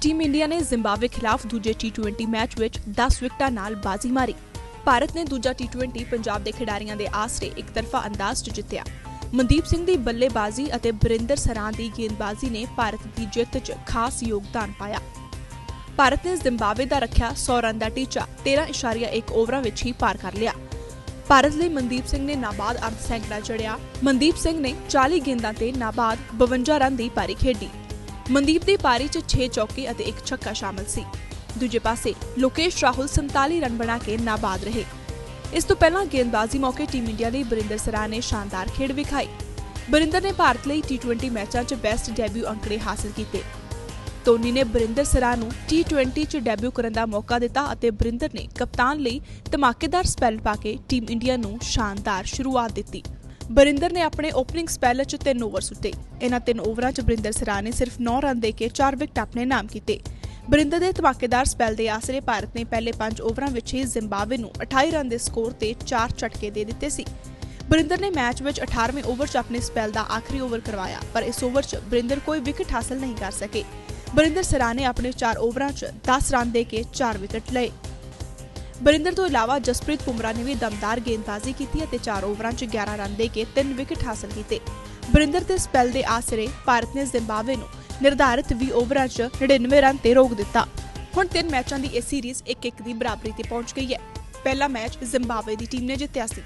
Team India ਨੇ ਜ਼ਿmbabwe ਖਿਲਾਫ ਦੂਜੇ T20 ਮੈਚ ਵਿੱਚ 10 ਵਿਕਟਾਂ ਨਾਲ ਬਾਜ਼ੀ ਮਾਰੀ। ਭਾਰਤ ਨੇ ਦੂਜਾ T20 ਪੰਜਾਬ ਦੇ ਖਿਡਾਰੀਆਂ ਦੇ ਆਸਰੇ ਇੱਕ ਅੰਦਾਜ਼ 'ਚ ਜਿੱਤਿਆ। ਮਨਦੀਪ ਸਿੰਘ ਦੀ ਬੱਲੇਬਾਜ਼ੀ ਅਤੇ ਬਰਿੰਦਰ ਸਰਾਂ ਦੀ ਗੇਂਦਬਾਜ਼ੀ ਨੇ ਭਾਰਤ ਦੀ ਜਿੱਤ 'ਚ ਖਾਸ ਯੋਗਦਾਨ ਪਾਇਆ। ਭਾਰਤ ਨੇ ਜ਼ਿmbabwe ਦਾ ਰੱਖਿਆ 100 ਰਨ ਦਾ ਟੀਚਾ 13.1 ਓਵਰਾਂ ਵਿੱਚ ਹੀ ਪਾਰ ਕਰ ਲਿਆ। ਭਾਰਤ ਲਈ ਮਨਦੀਪ ਸਿੰਘ ਨੇ ਨਾਬਾਦ ਅਰਧ ਸੈਂਕੜਾ ਚੜਿਆ ਮਨਦੀਪ ਸਿੰਘ ਨੇ 40 ਗੇਂਦਾਂ ਤੇ ਨਾਬਾਦ 52 ਰਨ ਦੀ ਪਾਰੀ ਖੇਡੀ। ਮਨਦੀਪ ਦੀ ਪਾਰੀ 'ਚ 6 ਚੌਕੇ ਅਤੇ 1 ਛੱਕਾ ਸ਼ਾਮਲ ਸੀ। ਦੂਜੇ ਪਾਸੇ, ਲੋਕੇਸ਼ ਰਾਹੁਲ 47 ਰਨ ਬਣਾ ਕੇ ਨਾਬਾਦ ਰਹੇ। ਇਸ ਤੋਂ ਪਹਿਲਾਂ ਗੇਂਦਬਾਜ਼ੀ ਮੌਕੇ ਟੀਮ ਇੰਡੀਆ ਲਈ ਬਰਿੰਦਰ ਸਰਾ ਨੇ ਸ਼ਾਨਦਾਰ ਖੇਡ ਵਿਖਾਈ। ਬਰਿੰਦਰ ਨੇ ਭਾਰਤ ਲਈ T20 ਮੈਚਾਂ 'ਚ ਬੈਸਟ ਡੈਬਿਊ ਅੰਕੜੇ ਹਾਸਲ ਕੀਤੇ। ਧੋਨੀ ਨੇ ਬਰਿੰਦਰ ਸਰਾ ਨੂੰ T20 'ਚ ਡੈਬਿਊ ਕਰਨ ਦਾ ਮੌਕਾ ਦਿੱਤਾ ਅਤੇ ਬਰਿੰਦਰ ਨੇ ਕਪਤਾਨ ਲਈ ਧਮਾਕੇਦਾਰ ਸਪੈਲ ਪਾ ਕੇ ਟੀਮ ਇੰਡੀਆ ਨੂੰ ਸ਼ਾਨਦਾਰ ਸ਼ੁਰੂਆਤ ਦਿੱਤੀ। ਬਰਿੰਦਰ ਨੇ ਆਪਣੇ ਓਪਨਿੰਗ ਸਪੈਲ 'ਚ 3 ਓਵਰ ਸੁੱਟੇ। ਇਹਨਾਂ 3 ਓਵਰਾਂ 'ਚ ਬਰਿੰਦਰ ਸਰਾ ਨੇ ਸਿਰਫ 9 ਰਨ ਦੇ ਕੇ 4 ਵਿਕਟ ਆਪਣੇ ਨਾਮ ਕੀਤੇ। ਬਰਿੰਦਰ ਦੇ ਧਮਾਕੇਦਾਰ ਸਪੈਲ ਦੇ ਆਸਰੇ ਭਾਰਤ ਨੇ ਪਹਿਲੇ 5 ਓਵਰਾਂ ਵਿੱਚ ਹੀ ਜ਼ਿmbabwe ਨੂੰ 28 ਰਨ ਦੇ ਸਕੋਰ ਤੇ 4 ਝਟਕੇ ਦੇ ਦਿੱਤੇ ਸੀ। ਬਰਿੰਦਰ ਨੇ ਮੈਚ ਵਿੱਚ 18ਵੇਂ ਓਵਰ 'ਚ ਆਪਣੇ ਸਪੈਲ ਦਾ ਆਖਰੀ ਓਵਰ ਕਰਵਾਇਆ, ਪਰ ਇਸ ਓਵਰ 'ਚ ਬਰਿੰਦਰ ਕੋਈ ਵਿਕਟ ਹਾਸਲ ਨਹੀਂ ਕਰ ਸਕੇ। ਬਰਿੰਦਰ ਸਰਾ ਨੇ ਆਪਣੇ 4 ਓਵਰਾਂ 'ਚ 10 ਰਨ ਦੇ ਕੇ 4 ਵਿਕਟ ਲਏ। ਬਰਿੰਦਰ ਤੋਂ ਇਲਾਵਾ ਜਸਪ੍ਰੀਤ ਬੁਮਰਾ ਨੇ ਵੀ ਦਮਦਾਰ ਗੇਂਦਬਾਜ਼ੀ ਕੀਤੀ ਅਤੇ 4 ਓਵਰਾਂ 'ਚ 11 ਰਨ ਦੇ ਕੇ 3 ਵਿਕਟ ਹਾਸਲ ਕੀਤੇ। ਬਰਿੰਦਰ ਦੇ ਸਪੈਲ ਦੇ ਆਸਰੇ ਭਾਰਤ ਨੇ ਜ਼ਿmbabwe ਨੂੰ ਨਿਰਧਾਰਿਤ 20 ਓਵਰਾਂ 'ਚ 99 ਰਨ ਤੇ ਰੋਕ ਦਿੱਤਾ। ਹੁਣ ਤਿੰਨ ਮੈਚਾਂ ਦੀ ਇਹ ਸੀਰੀਜ਼ 1-1 ਦੀ ਬਰਾਬਰੀ ਤੇ ਪਹੁੰਚ ਗਈ ਹੈ। ਪਹਿਲਾ ਮੈਚ ਜ਼ਿmbabwe ਦੀ ਟੀਮ ਨੇ ਜਿੱਤਿਆ ਸੀ।